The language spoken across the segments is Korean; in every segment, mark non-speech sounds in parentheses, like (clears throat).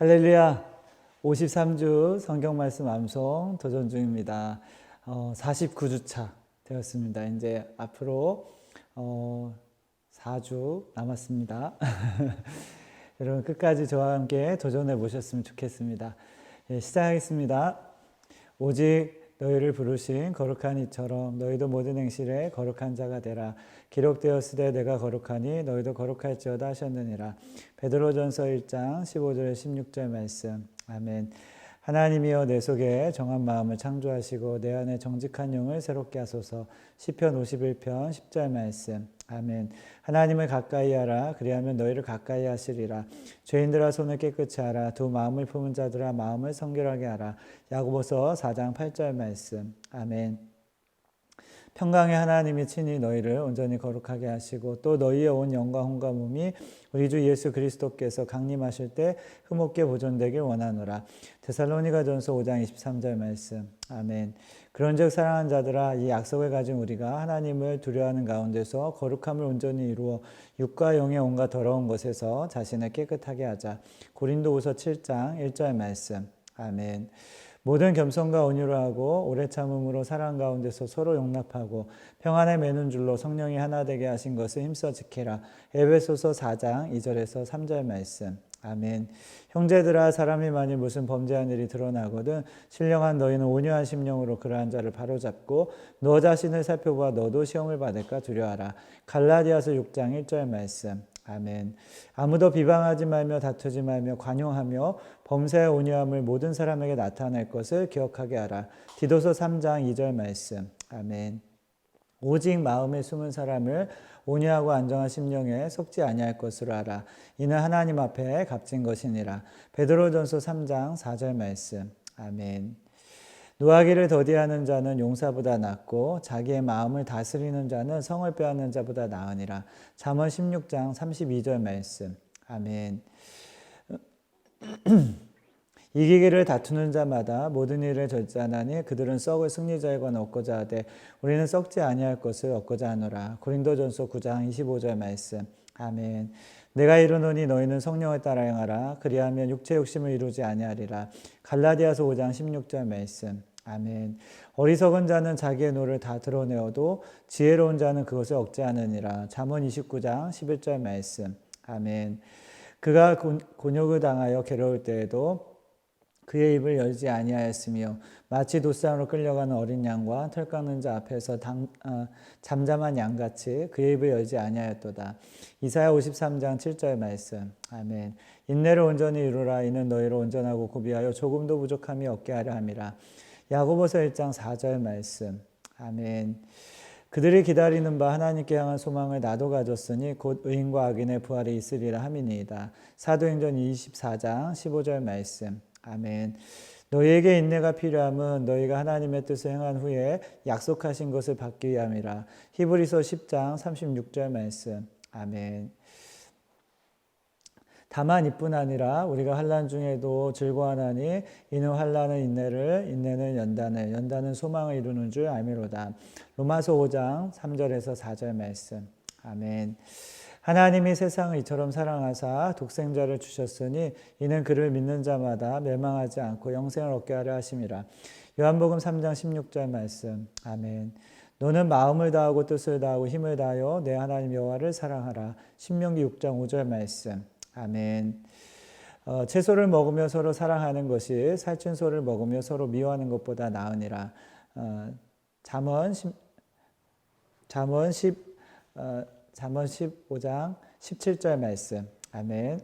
할렐루야. 53주 성경 말씀 암송 도전 중입니다. 어, 49주차 되었습니다. 이제 앞으로 어, 4주 남았습니다. (laughs) 여러분 끝까지 저와 함께 도전해 보셨으면 좋겠습니다. 예, 시작하겠습니다. 오직 너희를 부르신 거룩한 이처럼 너희도 모든 행실에 거룩한 자가 되라. 기록되었으되 내가 거룩하니 너희도 거룩할지어다 하셨느니라. 베드로전서 1장 15절 16절 말씀. 아멘. 하나님이여 내 속에 정한 마음을 창조하시고 내 안에 정직한 영을 새롭게 하소서. 시편 51편 10절 말씀. 아멘. 하나님을 가까이 하라. 그리하면 너희를 가까이 하시리라. 죄인들아 손을 깨끗이 하라. 두 마음을 품은 자들아 마음을 성결하게 하라. 야고보서 4장 8절 말씀. 아멘. 평강의 하나님이 친히 너희를 온전히 거룩하게 하시고 또 너희의 온 영과 혼과 몸이 우리 주 예수 그리스도께서 강림하실 때 흠없게 보존되길 원하노라. 데살로니가 전서 5장 23절 말씀. 아멘. 그런즉 사랑하는 자들아 이 약속을 가진 우리가 하나님을 두려워하는 가운데서 거룩함을 온전히 이루어 육과 영의 온갖 더러운 것에서 자신을 깨끗하게 하자. 고린도후서 7장 1절 말씀. 아멘. 모든 겸손과 온유로 하고 오래 참음으로 사랑 가운데서 서로 용납하고 평안에 매는 줄로 성령이 하나 되게 하신 것을 힘써 지키라. 에베소서 4장 2절에서 3절 말씀. 아멘. 형제들아 사람이 만일 무슨 범죄한 일이 드러나거든 신령한 너희는 온유한 심령으로 그러한 자를 바로잡고 너 자신을 살펴보아 너도 시험을 받을까 두려워하라. 갈라디아서 6장 1절 말씀. 아멘. 아무도 비방하지 말며 다투지 말며 관용하며 범사의 온유함을 모든 사람에게 나타낼 것을 기억하게 하라. 디도서 3장 2절 말씀. 아멘. 오직 마음에 숨은 사람을 온유하고 안정한 심령에 속지 아니할 것으로 알아. 이는 하나님 앞에 값진 것이니라. 베드로전서 3장 4절 말씀. 아멘. 노하기를 더디하는 자는 용사보다 낫고 자기의 마음을 다스리는 자는 성을 빼앗는 자보다 나으니라. 잠언 16장 32절 말씀. 아멘. (clears throat) 이기기를 다투는 자마다 모든 일을 절제하나니 그들은 썩을 승리자에 관해 얻고자 하되 우리는 썩지 아니할 것을 얻고자 하노라. 고린도전서 9장 25절 말씀. 아멘. 내가 이르노니 너희는 성령을 따라 행하라. 그리하면 육체 욕심을 이루지 아니하리라. 갈라디아서 5장 16절 말씀. 아멘. 어리석은 자는 자기의 노를 다 드러내어도 지혜로운 자는 그것을 억제하느니라. 잠언 29장 11절 말씀. 아멘. 그가 곤욕을 당하여 괴로울 때에도 그의 입을 열지 아니하였으며 마치 도쌍으로 끌려가는 어린 양과 털 깎는 자 앞에서 당, 어, 잠잠한 양같이 그의 입을 열지 아니하였도다. 이사야 53장 7절 말씀. 아멘. 인내를 온전히 이루라 이는 너희를 온전하고 고비하여 조금도 부족함이 없게 하려 함이라. 야고보서 1장 4절 말씀. 아멘. 그들이 기다리는 바 하나님께 향한 소망을 나도 가졌으니 곧 의인과 악인의 부활이 있으리라 함이니이다. 사도행전 24장 15절 말씀. 아멘. 너희에게 인내가 필요함은 너희가 하나님의 뜻을 행한 후에 약속하신 것을 받기 위함이라. 히브리서 10장 36절 말씀. 아멘. 다만 이뿐 아니라 우리가 환란 중에도 즐거워하나니 이는 환란은 인내를 인내는 연단을 연단은 소망을 이루는 줄 알미로다. 로마서 5장 3절에서 4절 말씀. 아멘. 하나님이 세상을 이처럼 사랑하사 독생자를 주셨으니 이는 그를 믿는 자마다 멸망하지 않고 영생을 얻게 하려 하심이라. 요한복음 3장 16절 말씀. 아멘. 너는 마음을 다하고 뜻을 다하고 힘을 다하여 내 하나님 여호와를 사랑하라. 신명기 6장 5절 말씀. 아멘. 어, 채소를 먹으며 서로 사랑하는 것이 살찐 소를 먹으며 서로 미워하는 것보다 나으니라. 어, 잠언 10, 잠언 10 어, 잠언 15장 17절 말씀. 아멘.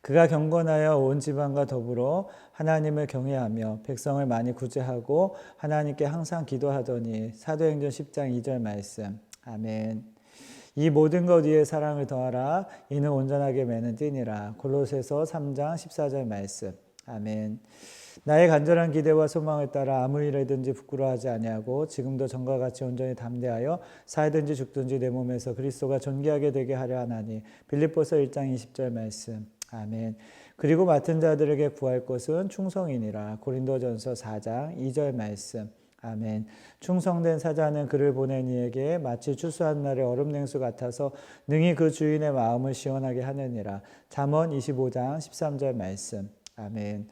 그가 경건하여 온 지방과 더불어 하나님을 경외하며 백성을 많이 구제하고 하나님께 항상 기도하더니 사도행전 10장 2절 말씀. 아멘. 이 모든 것 위에 사랑을 더하라 이는 온전하게 매는 띠니라. 골로새서 3장 14절 말씀. 아멘. 나의 간절한 기대와 소망을 따라 아무 일에든지 부끄러워하지 아니하고 지금도 전과 같이 온전히 담대하여 살든지 죽든지 내 몸에서 그리스도가 존귀하게 되게 하려 하나니 빌립보서 1장 20절 말씀. 아멘. 그리고 맡은 자들에게 구할 것은 충성이니라. 고린도전서 4장 2절 말씀. 아멘. 충성된 사자는 그를 보낸 이에게 마치 추수한 날의 얼음 냉수 같아서 능히 그 주인의 마음을 시원하게 하느니라. 잠언 25장 13절 말씀. 아멘.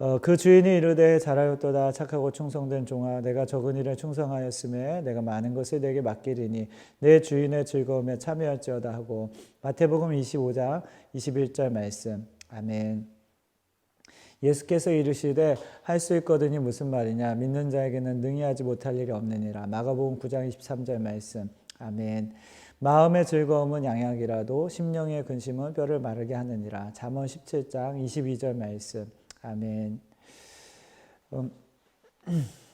어, 그 주인이 이르되 잘하였도다 착하고 충성된 종아 내가 적은 일에 충성하였음에 내가 많은 것을 내게 맡기리니 내 주인의 즐거움에 참여할지어다 하고 마태복음 25장 21절 말씀 아멘. 예수께서 이르시되 할 수 있거든이 무슨 말이냐 믿는 자에게는 능히 하지 못할 일이 없느니라 마가복음 9장 23절 말씀 아멘. 마음의 즐거움은 양약이라도 심령의 근심은 뼈를 마르게 하느니라 잠언 17장 22절 말씀 아멘. 음, (clears throat)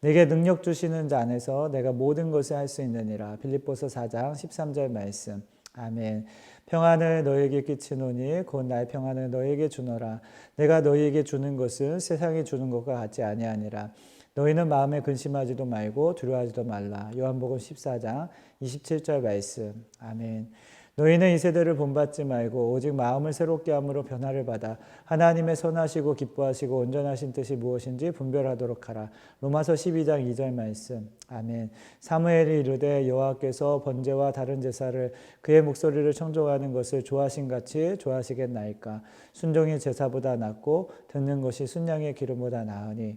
내게 능력 주시는 자 안에서 내가 모든 것을 할 수 있느니라. 빌립보서 4장 13절 말씀. 아멘. 평안을 너에게 끼치노니 곧 나의 평안을 너에게 주노라. 내가 너희에게 주는 것은 세상이 주는 것과 같지 아니하니라. 너희는 마음에 근심하지도 말고 두려워하지도 말라. 요한복음 14장 27절 말씀. 아멘. 너희는 이 세대를 본받지 말고 오직 마음을 새롭게 함으로 변화를 받아 하나님의 선하시고 기뻐하시고 온전하신 뜻이 무엇인지 분별하도록 하라. 로마서 12장 2절 말씀. 아멘. 사무엘이 이르되 여호와께서 번제와 다른 제사를 그의 목소리를 청종하는 것을 좋아하신 같이 좋아하시겠나이까. 순종이 제사보다 낫고 듣는 것이 순양의 기름보다 나으니.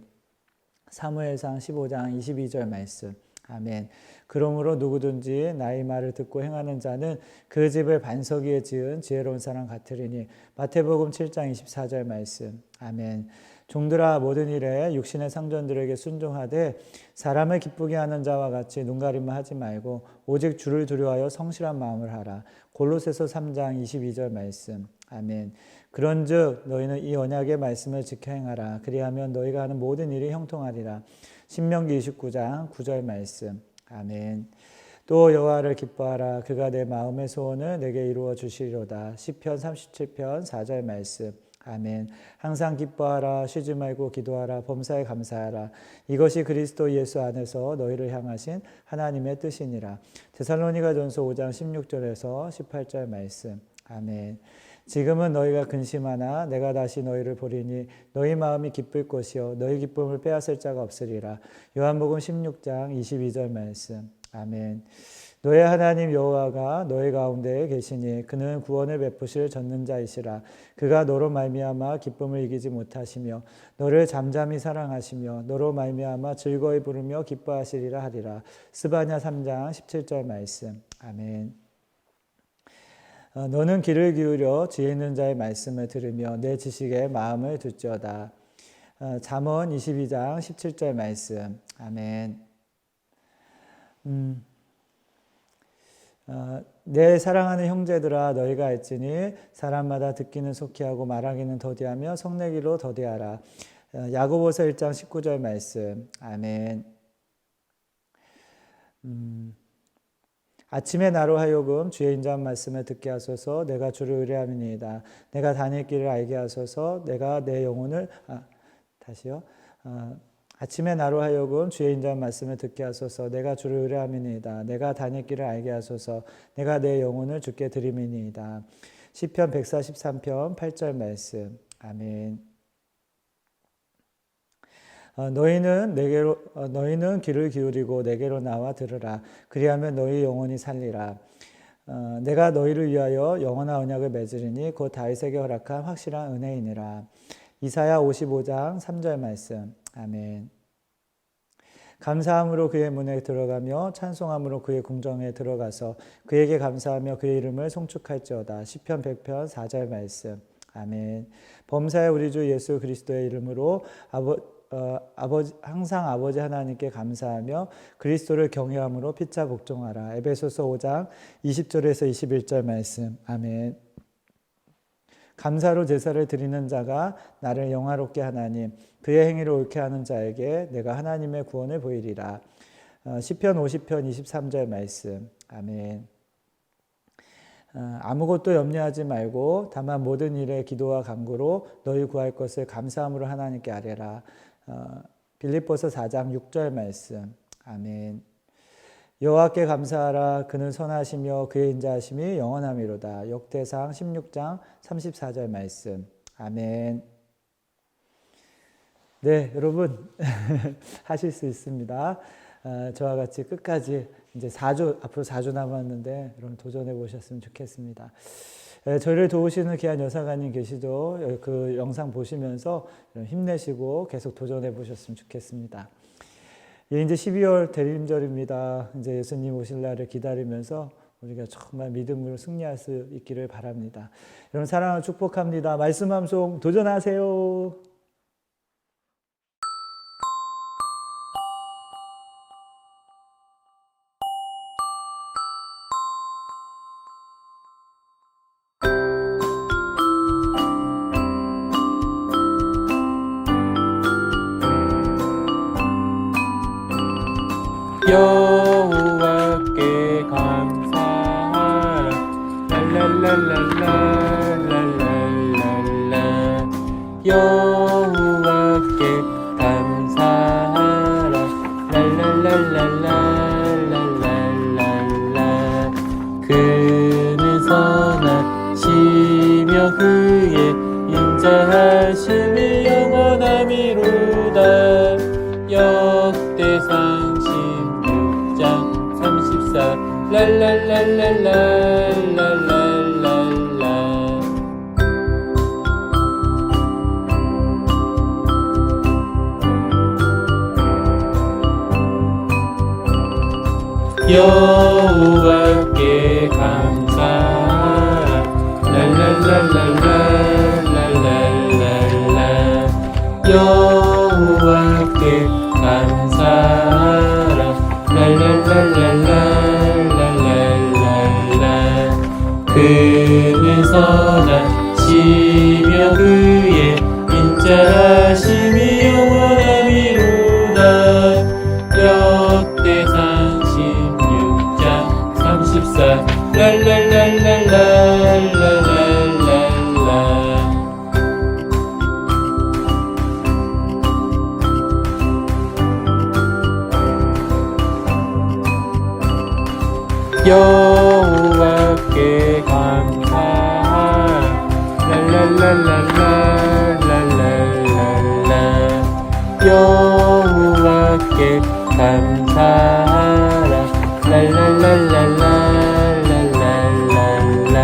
사무엘상 15장 22절 말씀. 아멘. 그러므로 누구든지 나의 말을 듣고 행하는 자는 그 집을 반석 위에 지은 지혜로운 사람 같으리니 마태복음 7장 24절 말씀. 아멘. 종들아 모든 일에 육신의 상전들에게 순종하되 사람을 기쁘게 하는 자와 같이 눈가림을 하지 말고 오직 주를 두려워하여 성실한 마음을 하라. 골로새서 3장 22절 말씀. 아멘. 그런즉 너희는 이 언약의 말씀을 지켜 행하라. 그리하면 너희가 하는 모든 일이 형통하리라. 신명기 29장 9절 말씀. 아멘. 또 여호와를 기뻐하라 그가 내 마음의 소원을 내게 이루어 주시리로다. 시편 37편 4절 말씀. 아멘. 항상 기뻐하라 쉬지 말고 기도하라 범사에 감사하라. 이것이 그리스도 예수 안에서 너희를 향하신 하나님의 뜻이니라. 데살로니가 전서 5장 16절에서 18절 말씀. 아멘. 지금은 너희가 근심하나 내가 다시 너희를 보리니 너희 마음이 기쁠 것이요 너희 기쁨을 빼앗을 자가 없으리라. 요한복음 16장 22절 말씀. 아멘. 너의 하나님 여호와가 너희 가운데 계시니 그는 구원을 베푸실 전능 자이시라. 그가 너로 말미암아 기쁨을 이기지 못하시며 너를 잠잠히 사랑하시며 너로 말미암아 즐거이 부르며 기뻐하시리라 하리라. 스바냐 3장 17절 말씀. 아멘. 어, 너는 귀를 기울여 지혜 있는 자의 말씀을 들으며 내 지식에 마음을 두지어다. 어, 잠언 22장 17절 말씀. 아멘. 음, 어, 내 사랑하는 형제들아 너희가 알지니 사람마다 듣기는 속히 하고 말하기는 더디하며 성내기로 더디하라. 야고보서 1장 19절 말씀. 아멘. 음, 아침에 나로 하여금 주의 인자한 말씀을 듣게 하소서 내가 주를 의뢰함이니이다. 내가 다닐 길을 알게 하소서 내가 내 영혼을 아, 다시요. 아, 아침에 나로 하여금 주의 인자한 말씀을 듣게 하소서 내가 주를 의뢰함이니이다. 내가 다닐 길을 알게 하소서 내가 내 영혼을 주께 드림이니이다. 시편 143편 8절 말씀. 아멘. 어, 너희는 내게로 어, 너희는 귀를 기울이고 내게로 나와 들으라. 그리하면 너희 영혼이 살리라. 어, 내가 너희를 위하여 영원한 언약을 맺으리니 곧 다윗에게 허락한 확실한 은혜이니라. 이사야 55장 3절 말씀. 아멘. 감사함으로 그의 문에 들어가며 찬송함으로 그의 궁정에 들어가서 그에게 감사하며 그의 이름을 송축할지어다. 시편 100편 4절 말씀. 아멘. 범사의 우리 주 예수 그리스도의 이름으로 아버 어, 아버지 항상 아버지 하나님께 감사하며 그리스도를 경외함으로 피차 복종하라. 에베소서 5장 20절에서 21절 말씀. 아멘. 감사로 제사를 드리는 자가 나를 영화롭게 하나님 그의 행위를 옳게 하는 자에게 내가 하나님의 구원을 보이리라. 어, 시편 50편 23절 말씀. 아멘. 어, 아무것도 염려하지 말고 다만 모든 일에 기도와 간구로 너희 구할 것을 감사함으로 하나님께 아뢰라. 어, 빌립보서 4장 6절 말씀. 아멘. 여호와께 감사하라 그는 선하시며 그의 인자하심이 영원함이로다. 역대상 16장 34절 말씀. 아멘. 네, 여러분 (laughs) 하실 수 있습니다. 아, 저와 같이 끝까지 이제 4주 앞으로 4주 남았는데 여러분 도전해 보셨으면 좋겠습니다. 에, 저희를 도우시는 귀한 여사관님 계시죠? 여- 그 영상 보시면서 힘내시고 계속 도전해 보셨으면 좋겠습니다. 예, 이제 12월 대림절입니다. 이제 예수님 오실 날을 기다리면서 우리가 정말 믿음으로 승리할 수 있기를 바랍니다. 여러분 사랑을 축복합니다. 말씀 함송 도전하세요. 여호와께 감사하라. 랄랄랄랄랄랄랄라. 여호와께 감사하라. 랄랄랄랄라. 랄랄랄랄랄랄랄라 여호 그는 선하시며 그의 인자하심이 영원함이로다. 역대상 16장 34 랄랄랄랄랄랄랄라 여 랄랄랄랄랄랄랄라. 여호와께 감사하라. 랄랄랄랄랄랄랄라.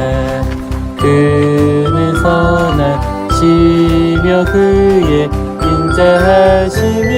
그는 선하시며 그의 인자하심이